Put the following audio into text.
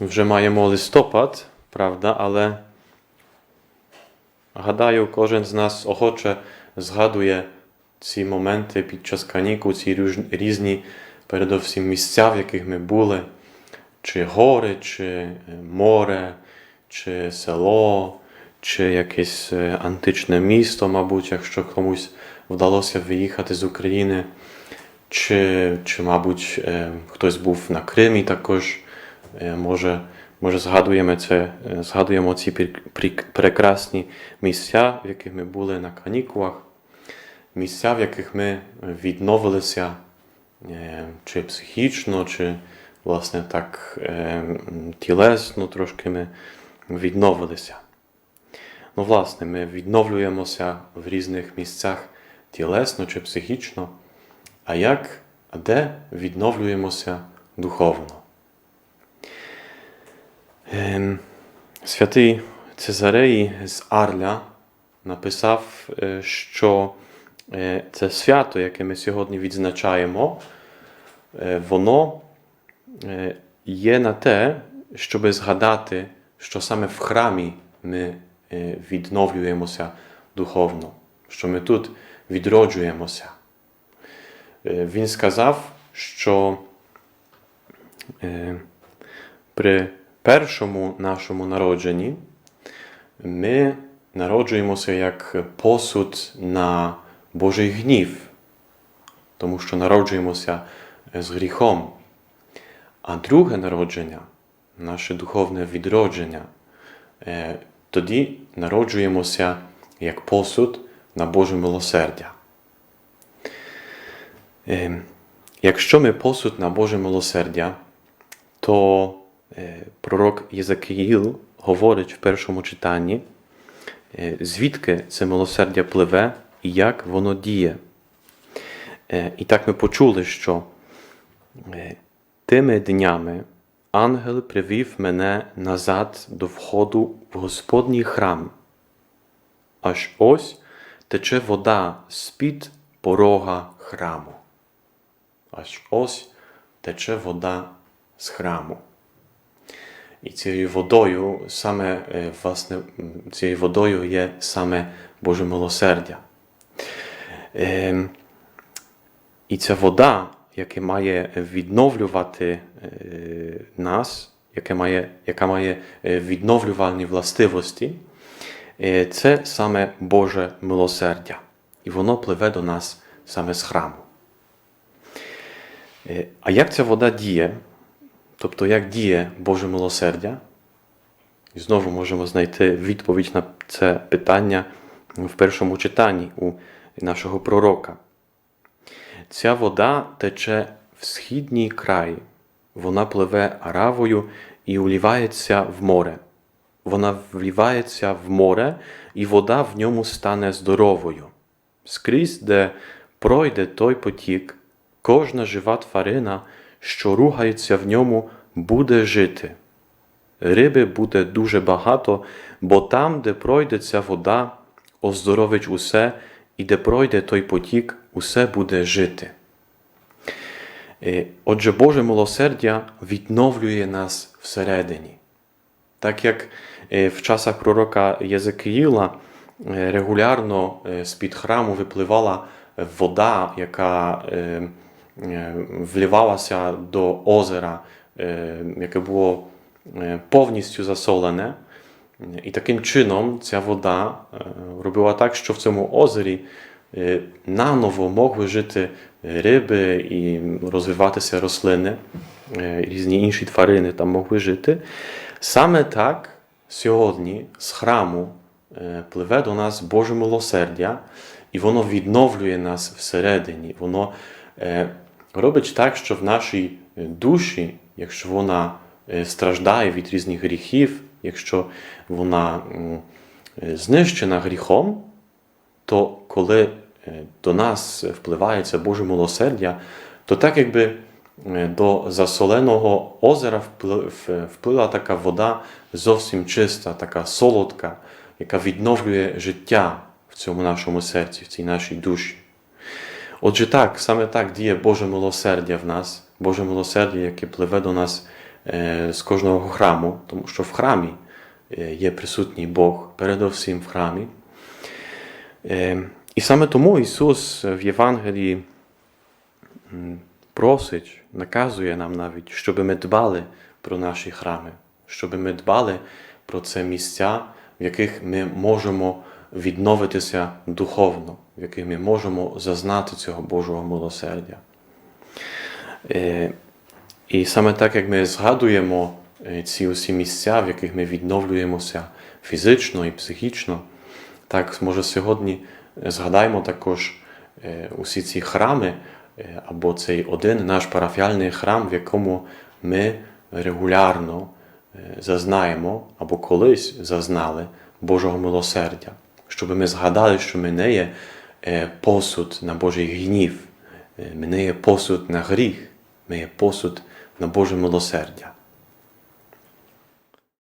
Вже маємо листопад, правда, але гадаю, кожен з нас охоче згадує ці моменти під час канікул, ці різні, передовсім місця, в яких ми були, чи гори, чи е, море, чи село, чи якесь е, античне місто, мабуть, якщо комусь вдалося виїхати з України. Чи, чи мабуть, е, хтось був на Кримі також, може, може згадуємо, це, е, згадуємо ці пр- пр- прекрасні місця, в яких ми були на канікулах, місця, в яких ми відновилися е, чи психічно, чи власне так е, тілесно трошки ми відновилися. Ну, власне, ми відновлюємося в різних місцях тілесно чи психічно. А як, а де відновлюємося духовно? Ем, Святий Цезарей з Арля написав, е, що е, це свято, яке ми сьогодні відзначаємо, е, воно є на те, щоб згадати, що саме в храмі ми відновлюємося духовно, що ми тут відроджуємося. Він сказав, що при першому нашому народженні ми народжуємося як посуд на Божий гнів, тому що народжуємося з гріхом. А друге народження, наше духовне відродження, е, тоді народжуємося як посуд на Боже милосердя. Е, Якщо ми посуд на Боже милосердя, то пророк Єзекіїл говорить в першому читанні, е, звідки це милосердя пливе і як воно діє. Е, І так ми почули, що е, тими днями ангел привів мене назад до входу в Господній храм. Аж ось тече вода з-під порога храму. Аж ось тече вода з храму. І цією водою, саме, е, власне, цією водою є саме Боже милосердя. Ем, І ця вода, яка має відновлювати е, нас, яка має, яка має е, відновлювальні властивості, це саме Боже милосердя. І воно пливе до нас саме з храму. А як ця вода діє? Тобто, як діє Боже милосердя? І знову можемо знайти відповідь на це питання в першому читанні у нашого пророка. Ця вода тече в східній край, вона пливе аравою і улівається в море. Вона вливається в море, і вода в ньому стане здоровою. Скрізь, де пройде той потік, кожна жива тварина, що рухається в ньому, буде жити. Риби буде дуже багато, бо там, де пройде ця вода, оздоровить усе, і де пройде той потік, усе буде жити. Е, Отже, Боже милосердя відновлює нас всередині. Так як е, в часах пророка Єзекиїла е, регулярно з-під храму випливала вода, яка вливалася до озера, е, яке було е, повністю засолене. І таким чином ця вода е, робила так, що в цьому озері е, наново могли жити риби і розвиватися рослини, е, різні інші тварини там могли жити. Саме так сьогодні з храму е, пливе до нас Боже милосердя, і воно відновлює нас всередині. Воно е, робить так, що в нашій е, душі, якщо вона е, страждає від різних гріхів, якщо вона е, знищена гріхом, то коли до нас впливає це Боже милосердя, то так якби до засоленого озера впли- вплила така вода зовсім чиста, така солодка, яка відновлює життя в цьому нашому серці, в цій нашій душі. Отже, так, саме так діє Боже милосердя в нас, Боже милосердя, яке пливе до нас е, з кожного храму, тому що в храмі е, є присутній Бог, передовсім в храмі. Е, І саме тому Ісус в Євангелії просить, наказує нам навіть, щоб ми дбали про наші храми, щоб ми дбали про це місця, в яких ми можемо відновитися духовно, в яких ми можемо зазнати цього Божого милосердя. Е, І саме так, як ми згадуємо е, ці усі місця, в яких ми відновлюємося фізично і психічно, так може сьогодні е, згадаємо також усі ці храми, або цей один наш парафіальний храм, в якому ми регулярно зазнаємо або колись зазнали Божого милосердя, щоб ми згадали, що ми є е, посуд на Божий гнів, е, ми є посуд на гріх, ми посуд на Боже милосердя.